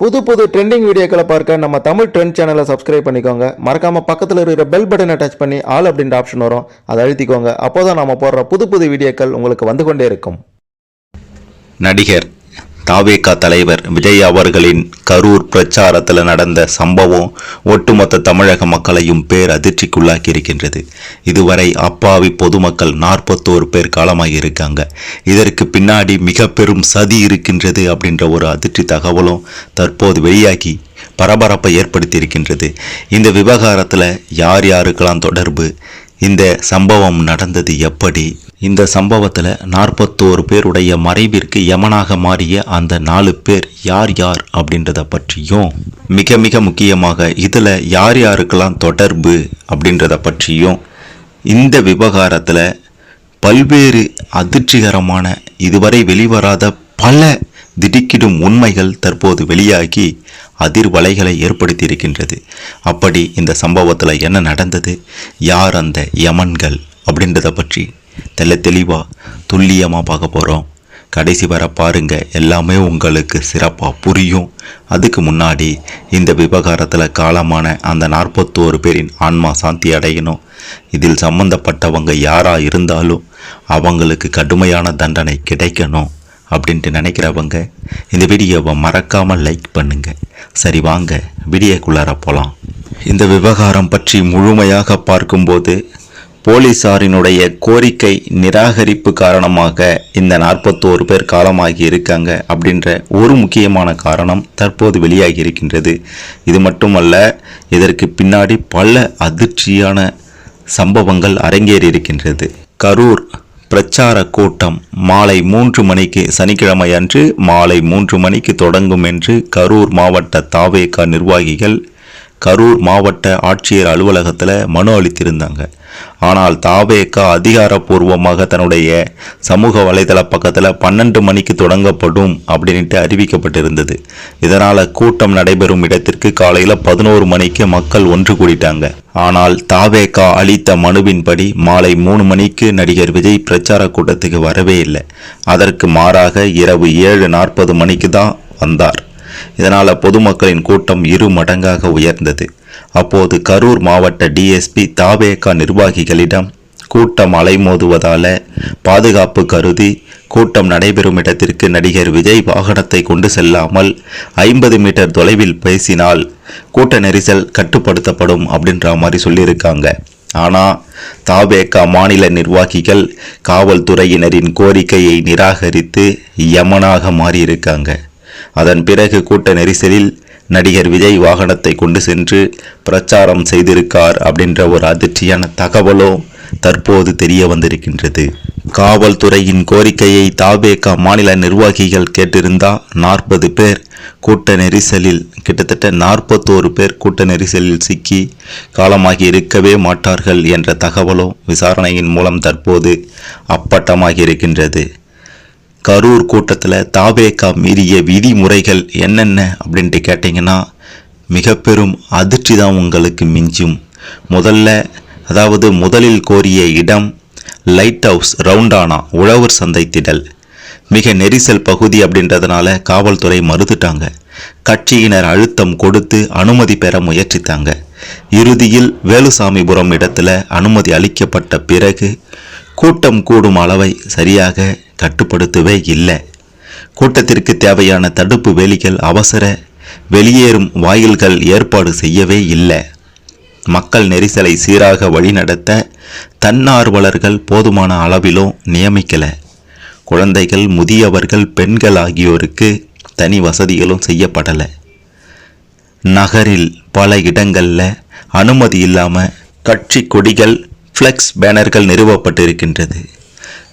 புது புது ட்ரெண்டிங் வீடியோக்களை பார்க்க நம்ம தமிழ் ட்ரெண்ட் சேனலை சப்ஸ்கிரைப் பண்ணிக்கோங்க. மறக்காமல் பக்கத்தில் இருக்கிற பெல் பட்டனை டச் பண்ணி ஆல் அப்படின்ற ஆப்ஷன் வரும். அதை அழுத்திக்கோங்க. அப்போதான் நம்ம போடுற புது புது வீடியோக்கள் உங்களுக்கு வந்து கொண்டே இருக்கும். நடிகர் தாவேகா தலைவர் விஜய் அவர்களின் கரூர் பிரச்சாரத்தில் நடந்த சம்பவம் ஒட்டுமொத்த தமிழக மக்களையும் பேர் அதிர்ச்சிக்குள்ளாக்கி இருக்கின்றது இதுவரை அப்பாவி பொதுமக்கள் நாற்பத்தோரு பேர் காலமாகி இருக்காங்க இதற்கு பின்னாடி மிக பெரும் சதி இருக்கின்றது அப்படின்ற ஒரு அதிர்ச்சி தகவலும் தற்போது வெளியாகி பரபரப்பை ஏற்படுத்தி இருக்கின்றது இந்த விவகாரத்தில் யார் யாருக்கெல்லாம் தொடர்பு இந்த சம்பவம் நடந்தது எப்படி? இந்த சம்பவத்தில் நாற்பத்தோரு பேருடைய மறைவிற்கு யமனாக மாறிய அந்த நாலு பேர் யார் யார் அப்படின்றத பற்றியும் மிக மிக முக்கியமாக இதில் யார் யாருக்கெல்லாம் தொடர்பு அப்படின்றத பற்றியும் இந்த விவகாரத்தில் பல்வேறு அதிர்ச்சிகரமான இதுவரை வெளிவராத பல திடுக்கிடும் உண்மைகள் தற்போது வெளியாகி அதிர்வலைகளை ஏற்படுத்தியிருக்கின்றது. அப்படி இந்த சம்பவத்தில் என்ன நடந்தது? யார் அந்த யமன்கள் அப்படின்றத பற்றி தெல்ல தெளிவாக துல்லியமாக பார்க்க போகிறோம் கடைசி வர பாருங்க எல்லாமே உங்களுக்கு சிறப்பாக புரியும். அதுக்கு முன்னாடி இந்த விவகாரத்தில் காலமான அந்த நாற்பத்தோரு பேரின் ஆன்மா சாந்தி அடையணும். இதில் சம்பந்தப்பட்டவங்க யாராக இருந்தாலும் அவங்களுக்கு கடுமையான தண்டனை கிடைக்கணும். அப்படின்ட்டு நினைக்கிறவங்க இந்த வீடியோவை மறக்காமல் லைக் பண்ணுங்கள் சரி வாங்க வீடியோக்குள்ளார போகலாம் இந்த விவகாரம் பற்றி முழுமையாக பார்க்கும்போது போலீசாரினுடைய கோரிக்கை நிராகரிப்பு காரணமாக இந்த நாற்பத்தோரு பேர் காலமாகி இருக்காங்க அப்படின்ற ஒரு முக்கியமான காரணம் தற்போது வெளியாகி இருக்கின்றது. இது மட்டுமல்ல இதற்கு பின்னாடி பல அதிர்ச்சியான சம்பவங்கள் அரங்கேறி இருக்கின்றது. கரூர் பிரச்சார கூட்டம் மாலை மூன்று மணிக்கு சனிக்கிழமை அன்று மாலை மூன்று மணிக்கு தொடங்கும் என்று கரூர் மாவட்ட தாவேகா நிர்வாகிகள் கரூர் மாவட்ட ஆட்சியர் அலுவலகத்தில் மனு அளித்திருந்தாங்க. ஆனால் தாவேக்கா அதிகாரப்பூர்வமாக தன்னுடைய சமூக வலைதள பக்கத்தில் பன்னெண்டு மணிக்கு தொடங்கப்படும் அப்படின்ட்டு அறிவிக்கப்பட்டிருந்தது. இதனால் கூட்டம் நடைபெறும் இடத்திற்கு காலையில் பதினோரு மணிக்கு மக்கள் ஒன்று கூடிட்டாங்க. ஆனால் தாவேகா அளித்த மனுவின்படி மாலை மூணு மணிக்கு நடிகர் விஜய் பிரச்சார கூட்டத்துக்கு வரவே இல்லை. அதற்கு மாறாக இரவு ஏழு நாற்பது மணிக்கு தான் வந்தார். இதனால் பொதுமக்களின் கூட்டம் இரு மடங்காக உயர்ந்தது. அப்போது கரூர் மாவட்ட டிஎஸ்பி தாவேகா நிர்வாகிகளிடம் கூட்டம் அலைமோதுவதால பாதுகாப்பு கருதி கூட்டம் நடைபெறும் இடத்திற்கு நடிகர் விஜய் வாகனத்தை கொண்டு செல்லாமல் ஐம்பது மீட்டர் தொலைவில் பேசினால் கூட்ட நெரிசல் கட்டுப்படுத்தப்படும் அப்படின்ற மாதிரி சொல்லியிருக்காங்க. ஆனால் தாவேகா மாநில நிர்வாகிகள் காவல்துறையினரின் கோரிக்கையை நிராகரித்து யமனாக மாறியிருக்காங்க. அதன் பிறகு கூட்ட நெரிசலில் நடிகர் விஜய் வாகனத்தை கொண்டு சென்று பிரச்சாரம் செய்திருக்கார் அப்படின்ற ஒரு அதிர்ச்சியான தகவலோ தற்போது தெரிய வந்திருக்கின்றது. காவல்துறையின் கோரிக்கையை தாபேகா மாநில நிர்வாகிகள் கேட்டிருந்தா நாற்பது பேர் கூட்ட நெரிசலில் கிட்டத்தட்ட நாற்பத்தோரு பேர் கூட்ட நெரிசலில் சிக்கி காலமாகி இருக்கவே மாட்டார்கள் என்ற தகவலும் விசாரணையின் மூலம் தற்போது அப்பட்டமாகி இருக்கின்றது. கரூர் கூட்டத்தில் தாபேக்கா மீறிய விதிமுறைகள் என்னென்ன அப்படின்ட்டு கேட்டிங்கன்னா மிக பெரும் அதிர்ச்சி தான் உங்களுக்கு மிஞ்சும். முதல்ல அதாவது முதலில் கோரிய இடம் லைட் ஹவுஸ் ரவுண்டானா உழவர் சந்தை திடல் மிக நெரிசல் பகுதி அப்படின்றதுனால காவல்துறை மறுத்துட்டாங்க. கட்சியினர் அழுத்தம் கொடுத்து அனுமதி பெற முயற்சித்தாங்க. இறுதியில் வேலுசாமிபுரம் இடத்துல அனுமதி அளிக்கப்பட்ட பிறகு கூட்டம் கூடும் அளவை சரியாக கட்டுப்படுத்தவே இல்லை. கூட்டத்திற்கு தேவையான தடுப்பு வேலிகள் அவசர வெளியேறும் வாயில்கள் ஏற்பாடு செய்யவே இல்லை. மக்கள் நெரிசலை சீராக வழிநடத்த தன்னார்வலர்கள் போதுமான அளவிலும் நியமிக்கலை. குழந்தைகள் முதியவர்கள் பெண்கள் ஆகியோருக்கு தனி வசதிகளும் செய்யப்படலை. நகரில் பல இடங்களில் அனுமதி இல்லாமல் கட்சி கொடிகள் ஃப்ளெக்ஸ் பேனர்கள் நிறுவப்பட்டிருக்கின்றது.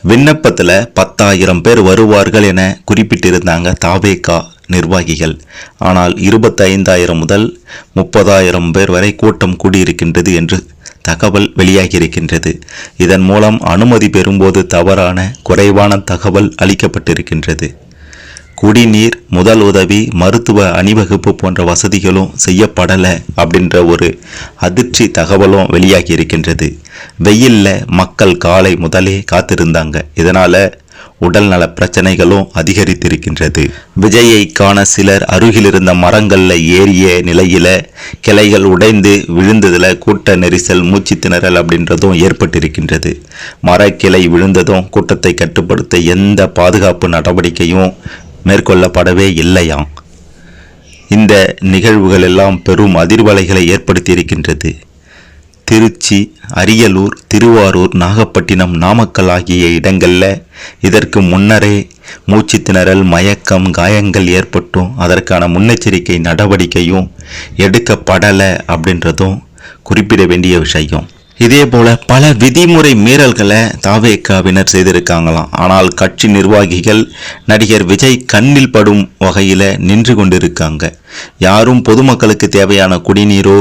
விண்ணப்பத்தில் பத்தாயிரம் பேர் வருவார்கள் என குறிப்பிட்டிருந்தாங்க தாவேகா நிர்வாகிகள். ஆனால் இருபத்தைந்தாயிரம் முதல் முப்பதாயிரம் பேர் வரை கூட்டம் கூடியிருக்கின்றது என்று தகவல் வெளியாகியிருக்கின்றது. இதன் மூலம் அனுமதி பெறும்போது தவறான குறைவான தகவல் அளிக்கப்பட்டிருக்கின்றது. குடிநீர் முதல் உதவி மருத்துவ அணிவகுப்பு போன்ற வசதிகளும் செய்யப்படலை அப்படின்ற ஒரு அதிர்ச்சி தகவலும் வெளியாகி இருக்கின்றது. வெயிலில் மக்கள் காலை முதலே காத்திருந்தாங்க. இதனால் உடல்நல பிரச்சனைகளும் அதிகரித்திருக்கின்றது. விஜயை காண சிலர் அருகில் இருந்த ஏறிய நிலையில கிளைகள் உடைந்து விழுந்ததில் கூட்ட நெரிசல் மூச்சு திணறல் அப்படின்றதும் ஏற்பட்டிருக்கின்றது. மரக்கிளை விழுந்ததும் கூட்டத்தை கட்டுப்படுத்த எந்த பாதுகாப்பு நடவடிக்கையும் மேற்கொள்ளப்படவே இல்லையாம். இந்த நிகழ்வுகள் எல்லாம் பெரும் அதிர்வலைகளை ஏற்படுத்தியிருக்கின்றது. திருச்சி அரியலூர் திருவாரூர் நாகப்பட்டினம் நாமக்கல் ஆகிய இடங்களில் இதற்கு முன்னரே மூச்சு திணறல் மயக்கம் காயங்கள் ஏற்பட்டும். அதற்கான முன்னெச்சரிக்கை நடவடிக்கையும் எடுக்கப்படலை அப்படின்றதும் குறிப்பிட வேண்டிய விஷயம். இதே போல பல விதிமுறை மீறல்களை தாவேக்காவினர் செய்திருக்காங்களாம். ஆனால் கட்சி நிர்வாகிகள் நடிகர் விஜய் கண்ணில் படும் வகையில் நின்று கொண்டிருக்காங்க. யாரும் பொதுமக்களுக்கு தேவையான குடிநீரோ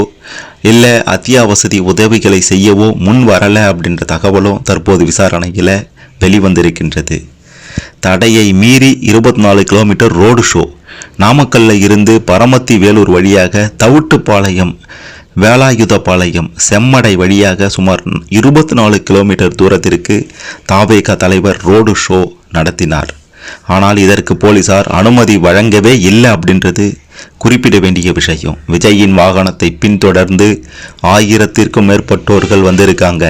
இல்லை அத்தியாவசதி உதவிகளை செய்யவோ முன் வரலை அப்படின்ற தகவலும் தற்போது விசாரணையில் வெளிவந்திருக்கின்றது. தடையை மீறி இருபத்தி நாலு கிலோமீட்டர் ரோடு ஷோ. நாமக்கல்ல இருந்து பரமத்தி வேலூர் வழியாக தவிட்டுப்பாளையம் வேலாயுதபாளையம் செம்மடை வழியாக சுமார் இருபத்தி நாலு கிலோமீட்டர் தூரத்திற்கு தாவேகா தலைவர் ரோடு ஷோ நடத்தினார். ஆனால் இதற்கு போலீசார் அனுமதி வழங்கவே இல்லை அப்படின்றது குறிப்பிட வேண்டிய விஷயம். விஜயின் வாகனத்தை பின்தொடர்ந்து ஆயிரத்திற்கும் மேற்பட்டோர்கள் வந்திருக்காங்க.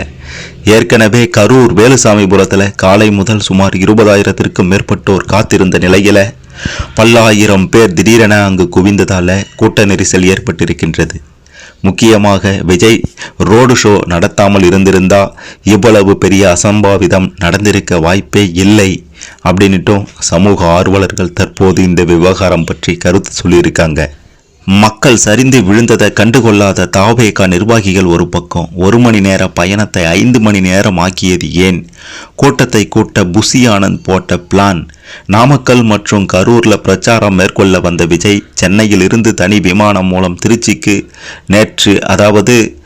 ஏற்கனவே கரூர் வேலுசாமிபுரத்தில் காலை முதல் சுமார் இருபதாயிரத்திற்கும் மேற்பட்டோர் காத்திருந்த நிலையில் பல்லாயிரம் பேர் திடீரென அங்கு குவிந்ததால கூட்ட நெரிசல் ஏற்பட்டிருக்கின்றது. முக்கியமாக விஜய் ரோடு ஷோ நடத்தாமல் இருந்திருந்தா இவ்வளவு பெரிய அசம்பாவிதம் நடந்திருக்க வாய்ப்பே இல்லை அப்படின்னுட்டும் சமூக ஆர்வலர்கள் தற்போது இந்த விவகாரம் பற்றி கருத்து சொல்லியிருக்காங்க. மக்கள் சரிந்து விழுந்ததை கண்டுகொள்ளாத தாவேகா நிர்வாகிகள் ஒரு பக்கம். ஒரு மணி நேர பயணத்தை ஐந்து மணி நேரம் ஆக்கியது ஏன்? கூட்டத்தை கூட்ட புசி ஆனந்த் போட்ட பிளான். நாமக்கல் மற்றும் கரூரில் பிரச்சாரம் மேற்கொள்ள வந்த விஜய் சென்னையில் இருந்து தனி விமானம் மூலம் திருச்சிக்கு நேற்று அதாவது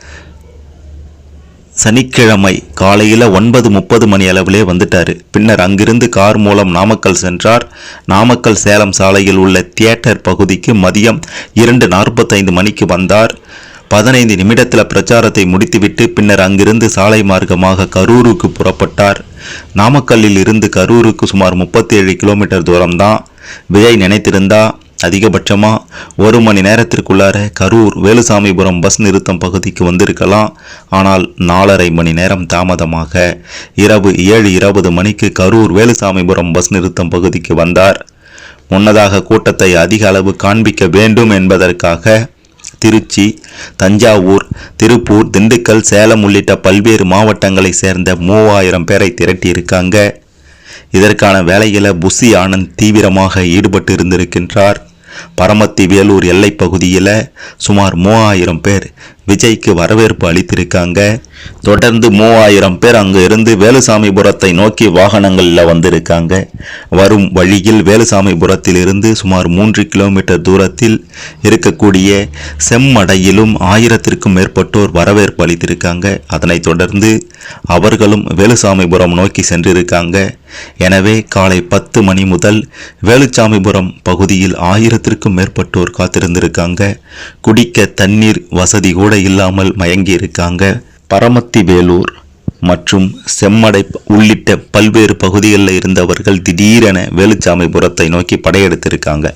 சனிக்கிழமை காலையில் ஒன்பது முப்பது மணி அளவிலே வந்துட்டார். பின்னர் அங்கிருந்து கார் மூலம் நாமக்கல் சென்றார். நாமக்கல் சேலம் சாலையில் உள்ள தியேட்டர் பகுதிக்கு மதியம் இரண்டு நாற்பத்தைந்து மணிக்கு வந்தார். பதினைந்து நிமிடத்தில் பிரச்சாரத்தை முடித்துவிட்டு பின்னர் அங்கிருந்து சாலை மார்க்கமாக கரூருக்கு புறப்பட்டார். நாமக்கல்லில் இருந்து கரூருக்கு சுமார் முப்பத்தி ஏழு கிலோமீட்டர் தூரம்தான். விஜய் நினைத்திருந்தா அதிகபட்சமாக ஒரு மணி நேரத்திற்குள்ளார கரூர் வேலுசாமிபுரம் பஸ் நிறுத்தம் பகுதிக்கு வந்திருக்கலாம். ஆனால் நாலரை மணி நேரம் தாமதமாக இரவு ஏழு இருபது மணிக்கு கரூர் வேலுசாமிபுரம் பஸ் நிறுத்தம் பகுதிக்கு வந்தார். முன்னதாக கூட்டத்தை அதிக அளவு காண்பிக்க வேண்டும் என்பதற்காக திருச்சி தஞ்சாவூர் திருப்பூர் திண்டுக்கல் சேலம் உள்ளிட்ட பல்வேறு மாவட்டங்களைச் சேர்ந்த மூவாயிரம் பேரை திரட்டியிருக்காங்க. இதற்கான வேலையில் புசி ஆனந்த் தீவிரமாக ஈடுபட்டு இருந்திருக்கின்றார். பரமத்தி வேலூர் எல்லைப்பகுதியில் சுமார் மூவாயிரம் பேர் விஜய்க்கு வரவேற்பு அளித்திருக்காங்க. தொடர்ந்து மூவாயிரம் பேர் அங்கு இருந்து வேலுசாமிபுரத்தை நோக்கி வாகனங்களில் வந்திருக்காங்க. வரும் வழியில் வேலுசாமிபுரத்தில் இருந்து சுமார் மூன்று கிலோமீட்டர் தூரத்தில் இருக்கக்கூடிய செம்மடையிலும் ஆயிரத்திற்கும் மேற்பட்டோர் வரவேற்பு அளித்திருக்காங்க. அதனைத் தொடர்ந்து அவர்களும் வேலுசாமிபுரம் நோக்கி சென்றிருக்காங்க. எனவே காலை பத்து மணி முதல் வேலுச்சாமிபுரம் பகுதியில் ஆயிரத்திற்கும் மேற்பட்டோர் காத்திருந்திருக்காங்க. குடிக்க தண்ணீர் வசதி கூட இல்லாமல் மயங்கி இருக்காங்க பரமத்தி வேலூர் மற்றும் செம்மடை உள்ளிட்ட பல்வேறு பகுதிகளில் இருந்தவர்கள் திடீரென வேலுச்சாமிபுரத்தை நோக்கி படையெடுத்திருக்காங்க.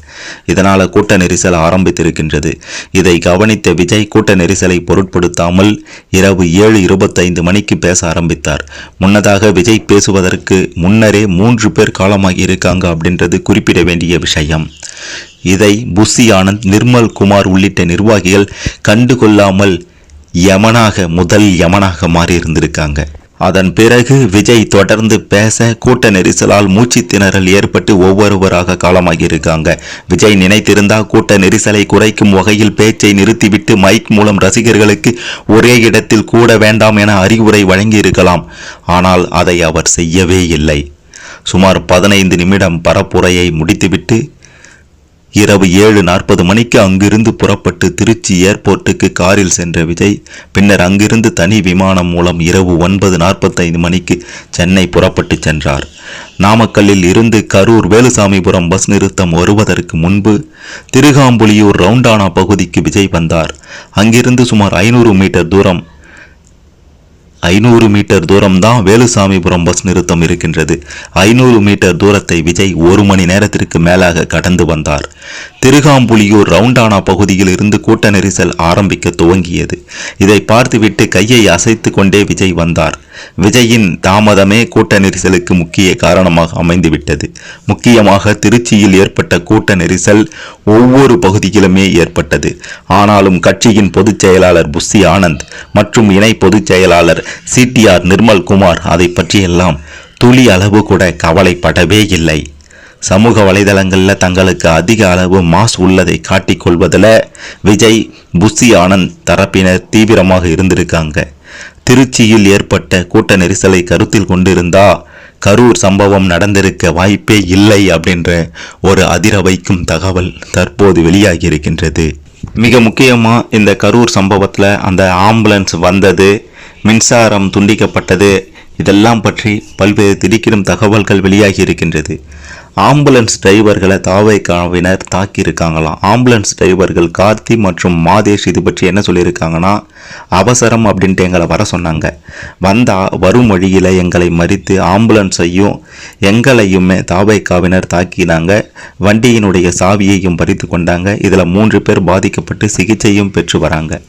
இதனால் கூட்ட நெரிசல் ஆரம்பித்திருக்கின்றது. இதை கவனித்த விஜய் கூட்ட நெரிசலை பொருட்படுத்தாமல் இரவு ஏழு இருபத்தைந்து மணிக்கு பேச ஆரம்பித்தார். முன்னதாக விஜய் பேசுவதற்கு முன்னரே மூன்று பேர் காலமாகி இருக்காங்க அப்படின்றது குறிப்பிட வேண்டிய விஷயம். இதை புசி ஆனந்த் நிர்மல் குமார் உள்ளிட்ட நிர்வாகிகள் கண்டுகொள்ளாமல் யமனாக முதல் யமனாக மாறியிருந்திருக்காங்க. அதன் பிறகு விஜய் தொடர்ந்து பேச கூட்ட நெரிசலால் மூச்சு திணறல் ஏற்பட்டு ஒவ்வொருவராக காலமாகியிருக்காங்க. விஜய் நினைத்திருந்தா கூட்ட நெரிசலை குறைக்கும் வகையில் பேச்சை நிறுத்திவிட்டு மைக் மூலம் ரசிகர்களுக்கு ஒரே இடத்தில் கூட வேண்டாம் என அறிவுரை வழங்கியிருக்கலாம். ஆனால் அதை அவர் செய்யவே இல்லை. சுமார் பதினைந்து நிமிடம் பரப்புரையை முடித்துவிட்டு இரவு ஏழு நாற்பது மணிக்கு அங்கிருந்து புறப்பட்டு திருச்சி ஏர்போர்ட்டுக்கு காரில் சென்ற விஜய் பின்னர் அங்கிருந்து தனி விமானம் மூலம் இரவு ஒன்பது நாற்பத்தைந்து மணிக்கு சென்னை புறப்பட்டு சென்றார். நாமக்கல்லில் இருந்து கரூர் வேலுசாமிபுரம் பஸ் நிறுத்தம் வருவதற்கு முன்பு திருகாம்புலியூர் ரவுண்டானா பகுதிக்கு விஜய் வந்தார். அங்கிருந்து சுமார் ஐநூறு மீட்டர் தூரம் ஐநூறு மீட்டர் தூரம்தான் வேலுசாமிபுரம் பஸ் நிறுத்தம் இருக்கின்றது. ஐநூறு மீட்டர் தூரத்தை விஜய் ஒரு மணி நேரத்திற்கு மேலாக கடந்து வந்தார். திருகாம்புலியூர் ரவுண்டானா பகுதியில் இருந்து கூட்ட நெரிசல் ஆரம்பிக்க துவங்கியது. இதை பார்த்துவிட்டு கையை அசைத்து கொண்டே விஜய் வந்தார். விஜயின் தாமதமே கூட்ட நெரிசலுக்கு முக்கிய காரணமாக அமைந்துவிட்டது. முக்கியமாக திருச்சியில் ஏற்பட்ட கூட்ட நெரிசல் ஒவ்வொரு பகுதியிலுமே ஏற்பட்டது. ஆனாலும் கட்சியின் பொதுச் செயலாளர் புஸ்ஸி ஆனந்த் மற்றும் இணை பொதுச் செயலாளர் சிடிஆர் நிர்மல் குமார் அதை பற்றியெல்லாம் துளி அளவு கூட கவலைப்படவே இல்லை. சமூக வலைதளங்களில் தங்களுக்கு அதிக அளவு மாஸ் உள்ளதை காட்டிக்கொள்வதில் விஜய் புஷி ஆனந்த் தரப்பினர் தீவிரமாக இருந்திருக்காங்க. திருச்சியில் ஏற்பட்ட கூட்ட நெரிசலை கருத்தில் கொண்டிருந்தா கரூர் சம்பவம் நடந்திருக்க வாய்ப்பே இல்லை அப்படின்ற ஒரு அதிர வைக்கும் தகவல் தற்போது வெளியாகி இருக்கின்றது. மிக முக்கியமாக இந்த கரூர் சம்பவத்தில் அந்த ஆம்புலன்ஸ் வந்தது. மின்சாரம் துண்டிக்கப்பட்டது. இதெல்லாம் பற்றி பல்வேறு திடுக்கிடும் தகவல்கள் வெளியாகி இருக்கின்றது. ஆம்புலன்ஸ் டிரைவர்களை தாவைக்காவினர் தாக்கியிருக்காங்களாம் ஆம்புலன்ஸ் டிரைவர்கள் கார்த்தி மற்றும் மாதேஷ் இது பற்றி என்ன சொல்லியிருக்காங்கன்னா அவசரம் அப்படின்ட்டு எங்களை வர சொன்னாங்க. வந்தால் வரும் வழியில் எங்களை மறித்து ஆம்புலன்ஸையும் எங்களையுமே தாவைக்காவினர் தாக்கினாங்க. வண்டியினுடைய சாவியையும் பறித்து கொண்டாங்க. இதில் மூன்று பேர் பாதிக்கப்பட்டு சிகிச்சையும் பெற்று வராங்க.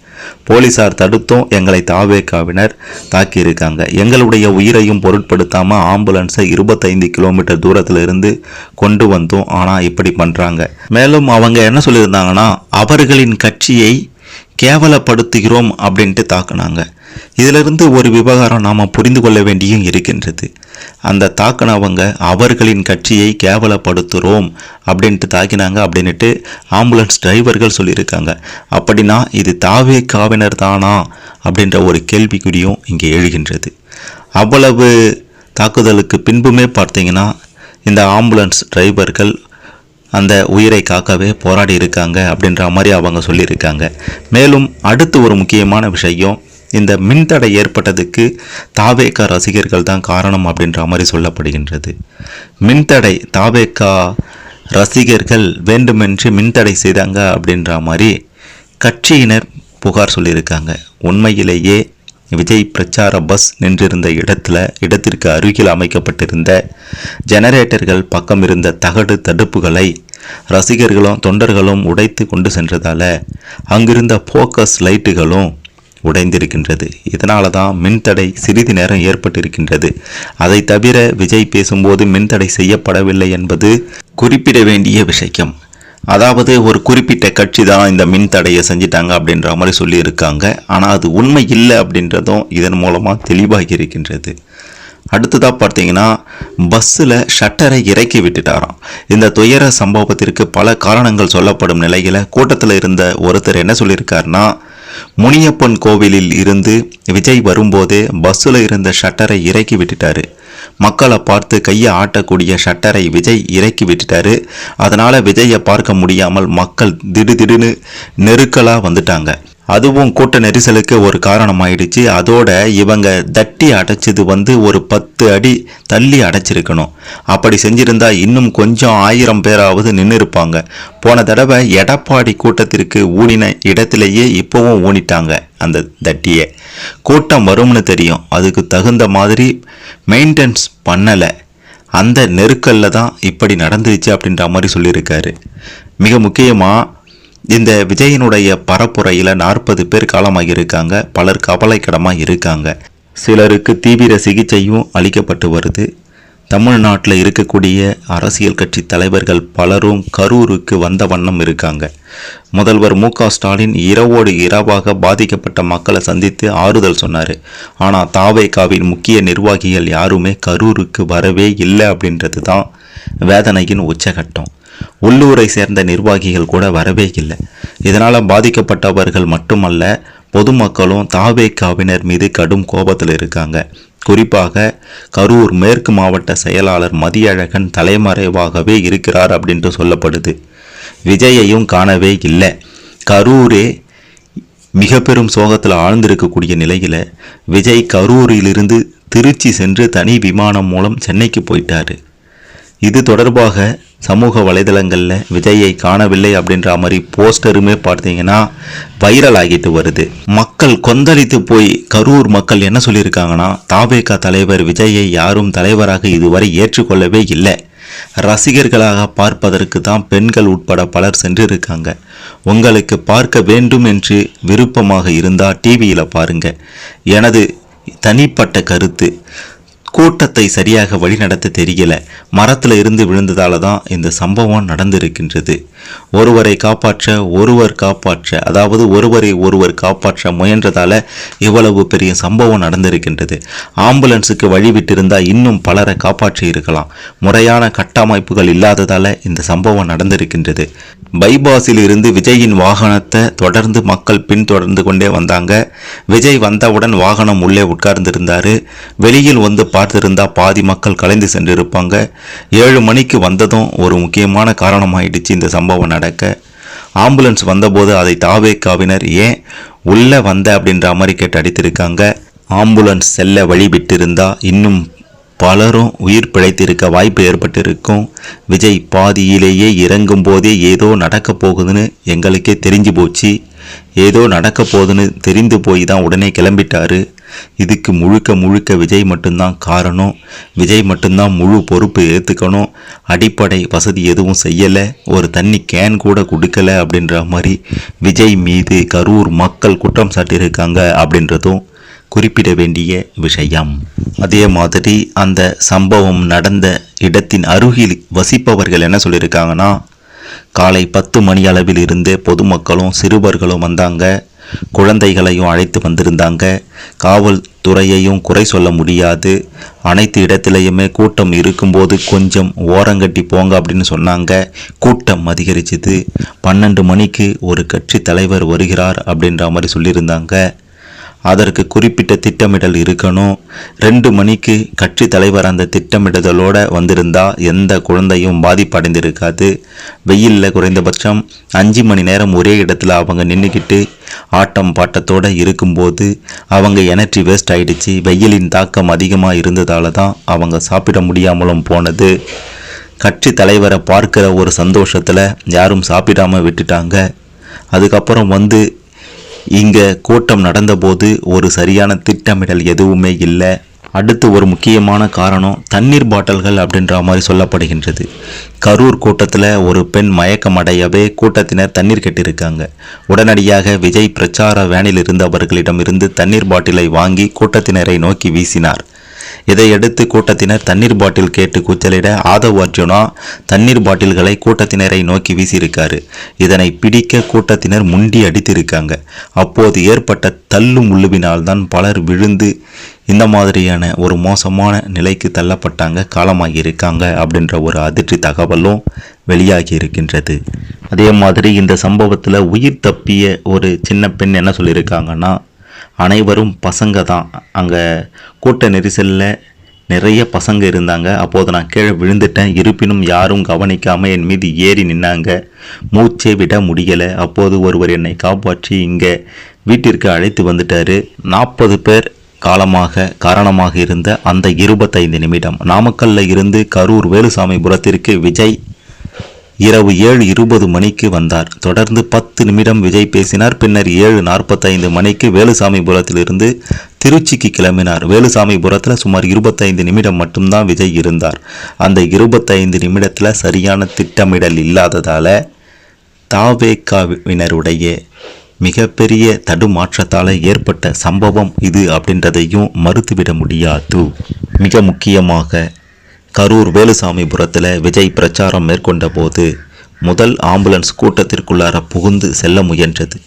போலீசார் தடுத்தும் எங்களை தாவேக்காவினர் தாக்கியிருக்காங்க. எங்களுடைய உயிரையும் பொருட்படுத்தாம ஆம்புலன்ஸை இருபத்தைந்து கிலோமீட்டர் தூரத்தில் இருந்து கொண்டு வந்தோம். ஆனா இப்படி பண்றாங்க. மேலும் அவங்க என்ன சொல்லியிருந்தாங்கன்னா அவர்களின் கட்சியை கேவலப்படுத்துகிறோம் அப்படின்ட்டு தாக்குனாங்க. இதிலிருந்து ஒரு விவகாரம் நாம் புரிந்து கொள்ள வேண்டியும் இருக்கின்றது. அந்த தாக்குனவங்க அவர்களின் கட்சியை கேவலப்படுத்துகிறோம் அப்படின்ட்டு தாக்கினாங்க அப்படின்ட்டு ஆம்புலன்ஸ் டிரைவர்கள் சொல்லியிருக்காங்க. அப்படின்னா இது தாவே காவினர் தானா அப்படின்ற ஒரு கேள்விக்குறியும் இங்கே எழுகின்றது. அவ்வளவு தாக்குதலுக்கு பின்புமே பார்த்தீங்கன்னா இந்த ஆம்புலன்ஸ் டிரைவர்கள் அந்த உயிரை காக்கவே போராடி இருக்காங்க அப்படின்ற மாதிரி அவங்க சொல்லியிருக்காங்க. மேலும் அடுத்து ஒரு முக்கியமான விஷயம் இந்த மின்தடை ஏற்பட்டதுக்கு தாவேக்கா ரசிகர்கள் தான் காரணம் அப்படின்ற மாதிரி சொல்லப்படுகின்றது. மின்தடை தாவேக்கா ரசிகர்கள் வேண்டுமென்று மின்தடை செய்தாங்க அப்படின்ற மாதிரி கட்சியினர் புகார் சொல்லியிருக்காங்க. உண்மையிலேயே விஜய் பிரச்சார பஸ் நின்றிருந்த இடத்துல இடத்திற்கு அருகில் அமைக்கப்பட்டிருந்த ஜெனரேட்டர்கள் பக்கம் இருந்த தகடு தடுப்புகளை ரசிகர்களும் தொண்டர்களும் உடைத்து கொண்டு சென்றதால அங்கிருந்த ஃபோக்கஸ் லைட்டுகளும் உடைந்திருக்கின்றது. இதனால தான் மின்தடை சிறிது நேரம் ஏற்பட்டிருக்கின்றது. அதை தவிர விஜய் பேசும்போது மின்தடை செய்யப்படவில்லை என்பது குறிப்பிட வேண்டிய விஷயம். அதாவது ஒரு குறிப்பிட்ட கட்சி தான் இந்த மின் தடையை செஞ்சிட்டாங்க அப்படின்ற மாதிரி சொல்லியிருக்காங்க. ஆனால் அது உண்மை இல்லை அப்படின்றதும் இதன் மூலமாக தெளிவாகி இருக்கின்றது. அடுத்ததாக பார்த்தீங்கன்னா பஸ்ஸில் ஷட்டரை இறக்கி விட்டுட்டாராம். இந்த துயர சம்பவத்திற்கு பல காரணங்கள் சொல்லப்படும் நிலையில் கூட்டத்தில் இருந்த ஒருத்தர் என்ன சொல்லியிருக்காருன்னா முனியப்பன் கோவிலில் இருந்து விஜய் வரும்போதே பஸ்ஸில் இருந்த ஷட்டரை இறக்கி விட்டுட்டாரு. மக்களை பார்த்து கையை ஆட்டக்கூடிய ஷட்டரை விஜய் இறக்கி விட்டுட்டாரு. அதனால விஜயை பார்க்க முடியாமல் மக்கள் திடுதிடுன்னு நெருக்கலாக வந்துட்டாங்க. அதுவும் கூட்ட நெரிசலுக்கு ஒரு காரணமாயிடுச்சு. அதோட இவங்க தட்டி அடைச்சது வந்து ஒரு பத்து அடி தள்ளி அடைச்சிருக்கணும். அப்படி செஞ்சிருந்தா இன்னும் கொஞ்சம் ஆயிரம் பேராவது நின்று இருப்பாங்க போன தடவை எடப்பாடி கூட்டத்திற்கு ஊனின இடத்திலேயே இப்போவும் ஊனிட்டாங்க அந்த தட்டியை. கூட்டம் வரும்னு தெரியும். அதுக்கு தகுந்த மாதிரி மெயின்டெனன்ஸ் பண்ணலை. அந்த நெருக்கல்ல தான் இப்படி நடந்துருச்சு அப்படின்ற மாதிரி சொல்லியிருக்காரு. மிக முக்கியமாக இந்த விஜயனுடைய பரப்புரையில் நாற்பது பேர் காலமாகியிருக்காங்க பலர் கவலைக்கிடமாக இருக்காங்க. சிலருக்கு தீவிர சிகிச்சையும் அளிக்கப்பட்டு வருது. தமிழ்நாட்டில் இருக்கக்கூடிய அரசியல் கட்சி தலைவர்கள் பலரும் கரூருக்கு வந்த வண்ணம் இருக்காங்க. முதல்வர் மு க ஸ்டாலின் இரவோடு இரவாக பாதிக்கப்பட்ட மக்களை சந்தித்து ஆறுதல் சொன்னார். ஆனால் தாவேகாவின் முக்கிய நிர்வாகிகள் யாருமே கரூருக்கு வரவே இல்லை அப்படின்றது தான் வேதனையின் உச்சகட்டம். உள்ளூரை சேர்ந்த நிர்வாகிகள் கூட வரவே இல்லை. இதனால் பாதிக்கப்பட்டவர்கள் மட்டுமல்ல பொதுமக்களும் தாவேக்காவினர் மீது கடும் கோபத்தில் இருக்காங்க. குறிப்பாக கரூர் மேற்கு மாவட்ட செயலாளர் மதியழகன் தலைமறைவாகவே இருக்கிறார் அப்படின்ட்டு சொல்லப்படுது. விஜயையும் காணவே இல்லை. கரூரே மிக பெரும் சோகத்தில் ஆழ்ந்திருக்கக்கூடிய நிலையில் விஜய் கரூரிலிருந்து திருச்சி சென்று தனி விமானம் மூலம் சென்னைக்கு போயிட்டாரு. இது தொடர்பாக சமூக வலைதளங்களில் விஜயை காணவில்லை அப்படின்ற மாதிரி போஸ்டருமே பார்த்தீங்கன்னா வைரல் ஆகிட்டு வருது. மக்கள் கொந்தளித்து போய் கரூர் மக்கள் என்ன சொல்லியிருக்காங்கன்னா தாபேகா தலைவர் விஜயை யாரும் தலைவராக இதுவரை ஏற்றுக்கொள்ளவே இல்லை. ரசிகர்களாக பார்ப்பதற்கு தான் பெண்கள் உட்பட பலர் சென்றிருக்காங்க. உங்களுக்கு பார்க்க வேண்டும் என்று விருப்பமாக இருந்தால் டிவியில் பாருங்க. எனது தனிப்பட்ட கருத்து கூட்டத்தை சரியாக வழிநடத்த தெரியல. மரத்தில் இருந்து விழுந்ததால தான் இந்த சம்பவம் நடந்திருக்கின்றது. ஒருவரை காப்பாற்ற ஒருவர் காப்பாற்ற அதாவது ஒருவரை ஒருவர் காப்பாற்ற முயன்றதால இவ்வளவு பெரிய சம்பவம் நடந்திருக்கின்றது. ஆம்புலன்ஸுக்கு வழி விட்டிருந்தா இன்னும் பலரை காப்பாற்றி இருக்கலாம். முறையான கட்டமைப்புகள் இல்லாததால இந்த சம்பவம் நடந்திருக்கின்றது. பைபாஸில் இருந்து விஜயின் வாகனத்தை தொடர்ந்து மக்கள் பின்தொடர்ந்து கொண்டே வந்தாங்க. விஜய் வந்தவுடன் வாகனம் உள்ளே உட்கார்ந்திருந்தாரு. வெளியில் வந்து பார்த்திருந்தா பாதி மக்கள் கலைந்து சென்றிருப்பாங்க. ஏழு மணிக்கு வந்ததும் ஒரு முக்கியமான காரணமாயிடுச்சு இந்த சம்பவம். நடக்க ஆம்புலன்ஸ் வந்தபோது அதை தாவேக்காவினர் ஏன் உள்ளே வந்த அப்படின்ற மாதிரி கேட்டு அடித்திருக்காங்க. ஆம்புலன்ஸ் செல்ல வழிபட்டிருந்தா இன்னும் பலரும் உயிர் பிழைத்திருக்க வாய்ப்பு ஏற்பட்டிருக்கும். விஜய் பாதியிலேயே இறங்கும் போதே ஏதோ நடக்க போகுதுன்னு எங்களுக்கே தெரிஞ்சு போச்சு. ஏதோ நடக்க போகுதுன்னு தெரிந்து போய் தான் உடனே கிளம்பிட்டாரு. இதுக்கு முழுக்க முழுக்க விஜய் மட்டும்தான் காரணம். விஜய் மட்டும்தான் முழு பொறுப்பு ஏற்றுக்கணும் அடிப்படை வசதி எதுவும் செய்யலை. ஒரு தண்ணி கேன் கூட கொடுக்கல அப்படின்ற மாதிரி விஜய் மீது கரூர் மக்கள் குற்றம் சாட்டியிருக்காங்க அப்படின்றதும் குறிப்பிட வேண்டிய விஷயம். அதே மாதிரி அந்த சம்பவம் நடந்த இடத்தின் அருகில் வசிப்பவர்கள் என்ன சொல்லியிருக்காங்கன்னா காலை பத்து மணி அளவில் இருந்தே பொதுமக்களும் சிறுவர்களும் வந்தாங்க. குழந்தைகளையும் அழைத்து வந்திருந்தாங்க. காவல்துறையையும் குறை சொல்ல முடியாது. அனைத்து இடத்துலையுமே கூட்டம் இருக்கும்போது கொஞ்சம் ஓரங்கட்டி போங்க அப்படின்னு சொன்னாங்க. கூட்டம் அதிகரிச்சது. பன்னெண்டு மணிக்கு ஒரு கட்சி தலைவர் வருகிறார் அப்படின்ற மாதிரி சொல்லியிருந்தாங்க. அதற்கு குறிப்பிட்ட திட்டமிடல் இருக்கணும். ரெண்டு மணிக்கு கட்சி தலைவர் அந்த திட்டமிடுதலோட வந்திருந்தா எந்த குழந்தையும் பாதிப்படைந்திருக்காது. வெயிலில் குறைந்தபட்சம் அஞ்சு மணி நேரம் ஒரே இடத்துல அவங்க நின்றுக்கிட்டு ஆட்டம் பாட்டத்தோட இருக்கும்போது அவங்க எனர்ஜி வேஸ்ட் ஆயிடுச்சு. வெயிலின் தாக்கம் அதிகமாக இருந்ததால தான் அவங்க சாப்பிட முடியாமலும் போனது. கட்சி தலைவரை பார்க்கிற ஒரு சந்தோஷத்தில் யாரும் சாப்பிடாமல் விட்டுட்டாங்க. அதுக்கப்புறம் வந்து இங்கே கூட்டம் நடந்தபோது ஒரு சரியான திட்டமிடல் எதுவுமே இல்லை. அடுத்து ஒரு முக்கியமான காரணம் தண்ணீர் பாட்டில்கள் அப்படின்ற மாதிரி சொல்லப்படுகின்றது. கரூர் கூட்டத்தில் ஒரு பெண் மயக்கம் அடையவே கூட்டத்தினர் தண்ணீர் கட்டியிருக்காங்க. உடனடியாக விஜய் பிரச்சார வேனில் இருந்தவர்களிடமிருந்து தண்ணீர் பாட்டிலை வாங்கி கூட்டத்தினரை நோக்கி வீசினார். இதையடுத்து கூட்டத்தினர் தண்ணீர் பாட்டில் கேட்டு கூச்சலிட ஆதவ் அர்ஜுனா தண்ணீர் பாட்டில்களை கூட்டத்தினரை நோக்கி வீசியிருக்காரு. இதனை பிடிக்க கூட்டத்தினர் முண்டி அடித்திருக்காங்க. அப்போது ஏற்பட்ட தள்ளும் உள்ளுவினால் தான் பலர் விழுந்து இந்த மாதிரியான ஒரு மோசமான நிலைக்கு தள்ளப்பட்டாங்க காலமாகி இருக்காங்க அப்படின்ற ஒரு அதிர்ச்சி தகவலும் வெளியாகி இருக்கின்றது அதே மாதிரி இந்த சம்பவத்தில் உயிர் தப்பிய ஒரு சின்ன பெண் என்ன சொல்லியிருக்காங்கன்னா அனைவரும் பசங்க தான். அங்கே கூட்ட நெரிசலில் நிறைய பசங்க இருந்தாங்க. அப்போது நான் கீழே விழுந்துட்டேன். இருப்பினும் யாரும் கவனிக்காமல் என் மீது ஏறி நின்னாங்க. மூச்சே விட முடியலை. அப்போது ஒருவர் என்னை காப்பாற்றி இங்கே வீட்டிற்கு அழைத்து வந்துட்டார். நாற்பது பேர் காலமாக காரணமாக இருந்த அந்த இருபத்தைந்து நிமிடம். நாமக்கல்ல இருந்து கரூர் வேலுசாமிபுரத்திற்கு விஜய் இரவு ஏழு இருபது மணிக்கு வந்தார். தொடர்ந்து பத்து நிமிடம் விஜய் பேசினார். பின்னர் ஏழு நாற்பத்தைந்து மணிக்கு வேலுசாமிபுரத்திலிருந்து திருச்சிக்கு கிளம்பினார். வேலுசாமிபுரத்தில் சுமார் இருபத்தைந்து நிமிடம் மட்டும்தான் விஜய் இருந்தார். அந்த இருபத்தைந்து நிமிடத்தில் சரியான திட்டமிடல் இல்லாததால் தாவேக்காவினருடைய மிகப்பெரிய தடுமாற்றத்தால் ஏற்பட்ட சம்பவம் இது அப்படின்றதையும் மறுத்துவிட முடியாது. மிக முக்கியமாக கரூர் வேலுசாமிபுரத்தில் விஜய் பிரச்சாரம் மேற்கொண்ட போது முதல் ஆம்புலன்ஸ் கூட்டத்திற்குள்ளார புகுந்து செல்ல முயன்றது.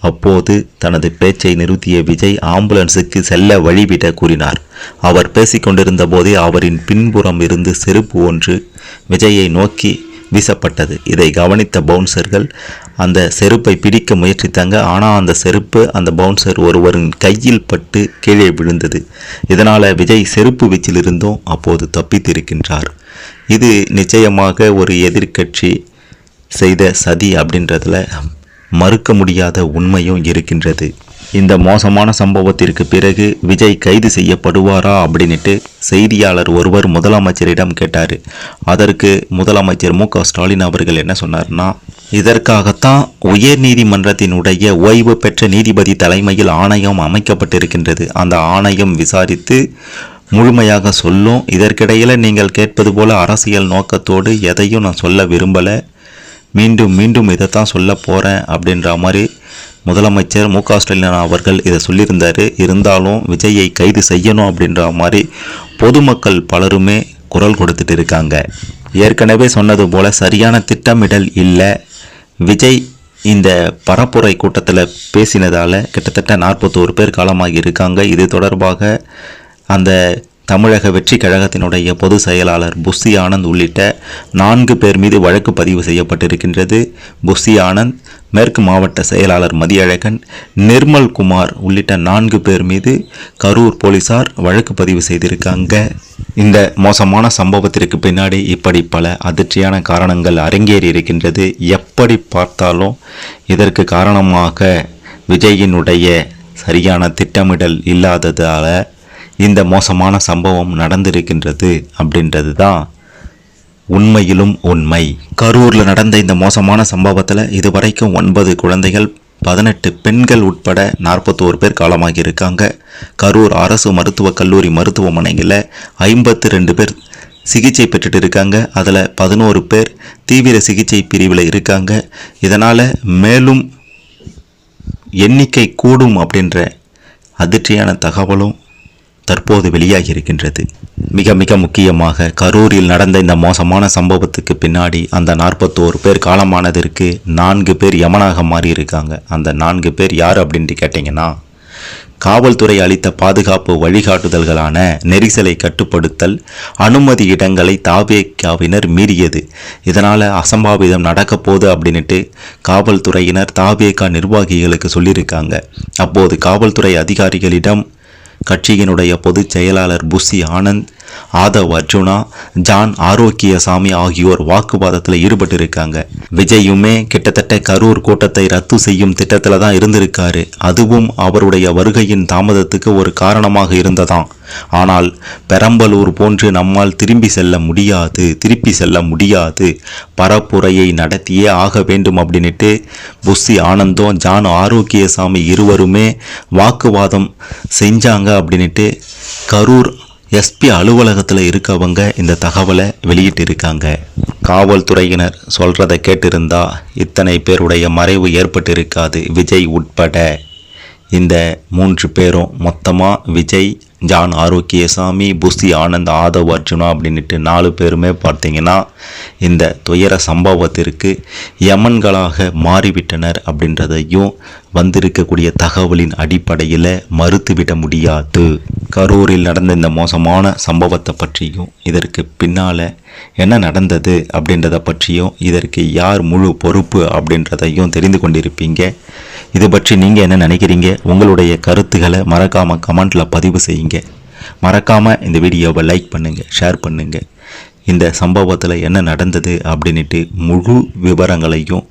அப்போது தனது பேச்சை நிறுத்திய விஜய் ஆம்புலன்ஸுக்கு செல்ல வழிவிட கூறினார். அவர் பேசிக்கொண்டிருந்த போதே அவரின் பின்புறம் இருந்து செருப்பு ஒன்று விஜயை நோக்கி வீசப்பட்டது. இதை கவனித்த பவுன்சர்கள் அந்த செருப்பை பிடிக்க முயற்சித்தாங்க. ஆனால் அந்த செருப்பு அந்த பவுன்சர் ஒருவரின் கையில் பட்டு கீழே விழுந்தது. இதனால் விஜய் செருப்பு வீச்சிலிருந்தும் அப்போது தப்பித்திருக்கின்றார். இது நிச்சயமாக ஒரு எதிர்க்கட்சி செய்த சதி அப்படின்றதுல மறுக்க முடியாத உண்மையும் இருக்கின்றது. இந்த மோசமான சம்பவத்திற்கு பிறகு விஜய் கைது செய்யப்படுவாரா அப்படின்னுட்டு செய்தியாளர் ஒருவர் முதலமைச்சரிடம் கேட்டார். அதற்கு முதலமைச்சர் மு க ஸ்டாலின் அவர்கள் என்ன சொன்னார்னா இதற்காகத்தான் உயர் நீதிமன்றத்தினுடைய ஓய்வு பெற்ற நீதிபதி தலைமையில் ஆணையம் அமைக்கப்பட்டிருக்கின்றது. அந்த ஆணையம் விசாரித்து முழுமையாக சொல்லும். இதற்கிடையில் நீங்கள் கேட்பது போல அரசியல் நோக்கத்தோடு எதையும் நான் சொல்ல விரும்பலை. மீண்டும் மீண்டும் இதைத்தான் சொல்ல போகிறேன் அப்படின்ற மாதிரி முதலமைச்சர் மு க ஸ்டாலின் அவர்கள் இதை சொல்லியிருந்தார் இருந்தாலும் விஜயை கைது செய்யணும் அப்படின்ற மாதிரி பொதுமக்கள் பலருமே குரல் கொடுத்துட்டு இருக்காங்க. ஏற்கனவே சொன்னது போல் சரியான திட்டமிடல் இல்லை. விஜய் இந்த பரப்புரை கூட்டத்தில் பேசினதால் கிட்டத்தட்ட நாற்பத்தோரு பேர் காலமாகி இருக்காங்க. இது தொடர்பாக அந்த தமிழக வெற்றி கழகத்தினுடைய பொதுச் செயலாளர் புஸ்தி ஆனந்த் உள்ளிட்ட நான்கு பேர் மீது வழக்கு பதிவு செய்யப்பட்டிருக்கின்றது. புஷி ஆனந்த் மேற்கு மாவட்ட செயலாளர் மதியழகன் நிர்மல் குமார் உள்ளிட்ட நான்கு பேர் மீது கரூர் போலீசார் வழக்கு பதிவு செய்திருக்காங்க. இந்த மோசமான சம்பவத்திற்கு பின்னாடி இப்படி பல அதிர்ச்சியான காரணங்கள் அரங்கேறி இருக்கின்றது. எப்படி பார்த்தாலும் இதற்கு காரணமாக விஜயினுடைய சரியான திட்டமிடல் இல்லாததால் இந்த மோசமான சம்பவம் நடந்திருக்கின்றது அப்படின்றது தான் உண்மையிலும் உண்மை. கரூரில் நடந்த இந்த மோசமான சம்பவத்தில் இதுவரைக்கும் ஒன்பது குழந்தைகள் பதினெட்டு பெண்கள் உட்பட நாற்பத்தோரு பேர் காலமாகி இருக்காங்க கரூர் அரசு மருத்துவக் கல்லூரி மருத்துவமனையில் ஐம்பத்து ரெண்டு பேர் சிகிச்சை பெற்றுட்டு இருக்காங்க. அதில் பதினோரு பேர் தீவிர சிகிச்சை பிரிவில் இருக்காங்க. இதனால் மேலும் எண்ணிக்கை கூடும் அப்படின்ற அதிர்ச்சியான தகவலும் தற்போது வெளியாகி இருக்கின்றது மிக மிக முக்கியமாக கரூரில் நடந்த இந்த மோசமான சம்பவத்துக்கு பின்னாடி அந்த நாற்பத்தோரு பேர் காலமானதற்கு நான்கு பேர் யமனாக மாறியிருக்காங்க. அந்த நான்கு பேர் யார் அப்படின்ட்டு கேட்டிங்கன்னா காவல்துறை அளித்த பாதுகாப்பு வழிகாட்டுதல்களான நெரிசலை கட்டுப்படுத்தல் அனுமதி இடங்களை தாபேக்காவினர் மீறியது. இதனால் அசம்பாவிதம் நடக்க போகுது அப்படின்ட்டு காவல்துறையினர் தாபேக்கா நிர்வாகிகளுக்கு சொல்லியிருக்காங்க. அப்போது காவல்துறை அதிகாரிகளிடம் கட்சியினுடைய பொதுச் செயலாளர் புஷி ஆனந்த் ஆதவ் அர்ஜுனா ஜான் ஆரோக்கியசாமி ஆகியோர் வாக்குவாதத்தில் ஈடுபட்டிருக்காங்க. விஜயுமே கிட்டத்தட்ட கரூர் கூட்டத்தை ரத்து செய்யும் திட்டத்தில் தான் இருந்திருக்காரு. அதுவும் அவருடைய வருகையின் தாமதத்துக்கு ஒரு காரணமாக இருந்ததாம். ஆனால் பெரம்பலூர் போன்று நம்மால் திரும்பி செல்ல முடியாது திருப்பி செல்ல முடியாது. பரப்புரையை நடத்தியே ஆக வேண்டும் அப்படின்ட்டு புஸ்ஸி ஆனந்தம் ஜான் ஆரோக்கியசாமி இருவருமே வாக்குவாதம் செஞ்சாங்க அப்படின்ட்டு கரூர் எஸ்பி அலுவலகத்தில் இருக்கவங்க இந்த தகவலை வெளியிட்டிருக்காங்க. காவல்துறையினர் சொல்கிறத கேட்டிருந்தா இத்தனை பேருடைய மறைவு ஏற்பட்டிருக்காது விஜய் உட்பட. இந்த மூன்று பேரும் மொத்தமாக விஜய் ஜான் ஆரோக்கியசாமி புஸ்தி ஆனந்த் ஆதவ் அர்ஜுனா அப்படின்ட்டு நாலு பேருமே பார்த்தீங்கன்னா இந்த துயர சம்பவத்திற்கு யமன்களாக மாறிவிட்டனர் அப்படின்றதையும் வந்திருக்கக்கூடிய தகவலின் அடிப்படையில் மறுத்துவிட முடியாது. கரூரில் நடந்த இந்த மோசமான சம்பவத்தை பற்றியும் இதற்கு பின்னால் என்ன நடந்தது அப்படின்றத பற்றியும் இதற்கு யார் முழு பொறுப்பு அப்படின்றதையும் தெரிந்து கொண்டிருப்பீங்க. இது பற்றி நீங்கள் என்ன நினைக்கிறீங்க? உங்களுடைய கருத்துக்களை மறக்காமல் கமெண்ட்டில் பதிவு செய்யுங்க. மறக்காமல் இந்த வீடியோவை லைக் பண்ணுங்கள் ஷேர் பண்ணுங்கள் இந்த சம்பவத்தில் என்ன நடந்தது அப்படின்ட்டு முழு விவரங்களையும்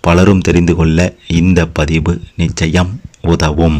பலரும் தெரிந்து கொள்ள இந்த பதிவு நிச்சயம் உதவும்.